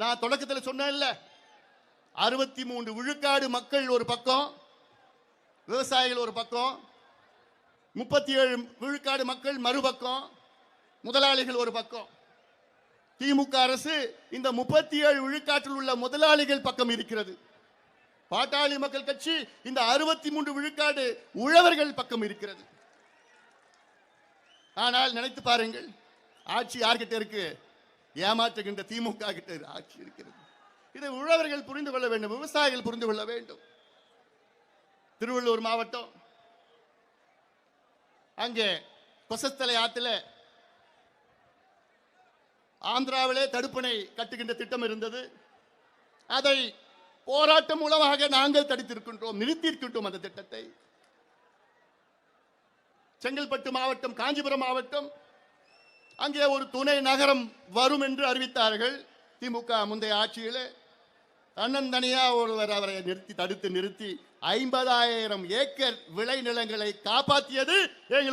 நான் தொடக்கத்தில் சொன்னேன்ல அறுபத்தி மூன்று விழுக்காடு மக்கள் ஒரு பக்கம் விவசாயிகள் ஒரு பக்கம் முப்பத்தி ஏழு விழுக்காடு மக்கள் மறுபக்கம் முதலாளிகள் ஒரு பக்கம். திமுக அரசு இந்த முப்பத்தி ஏழு விழுக்காட்டில் உள்ள முதலாளிகள் பக்கம் இருக்கிறது. பாட்டாளி மக்கள் கட்சி இந்த அறுபத்தி மூன்று விழுக்காடு உழவர்கள் பக்கம் இருக்கிறது. ஆனால் நினைத்து பாருங்கள் ஆட்சி யார்கிட்ட இருக்கு? ஏமாற்றுகின்ற திமுக கிட்ட ஆட்சி இருக்கிறது. இதை உழவர்கள் புரிந்து கொள்ள வேண்டும் விவசாயிகள் புரிந்து கொள்ள வேண்டும். திருவள்ளூர் மாவட்டம். அங்கே கொசஸ்தலை ஆத்துல ஆந்திராவிலே தடுப்பணை கட்டுகின்ற திட்டம் இருந்தது. அதை போராட்டம் மூலமாக நாங்கள் தடுத்திருக்கின்றோம் நிறுத்தியிருக்கின்றோம் அந்த திட்டத்தை. செங்கல்பட்டு மாவட்டம் காஞ்சிபுரம் மாவட்டம் அங்கே ஒரு துணை நகரம் வரும் என்று அறிவித்தார்கள். திமுக முந்தைய ஆட்சியில் தன்னந்தனியாக ஒருவர் அவரை நிறுத்தி தடுத்து நிறுத்தி ஐம்பதாயிரம் ஏக்கர் விளைநிலங்களை காப்பாற்றியது எங்களுடைய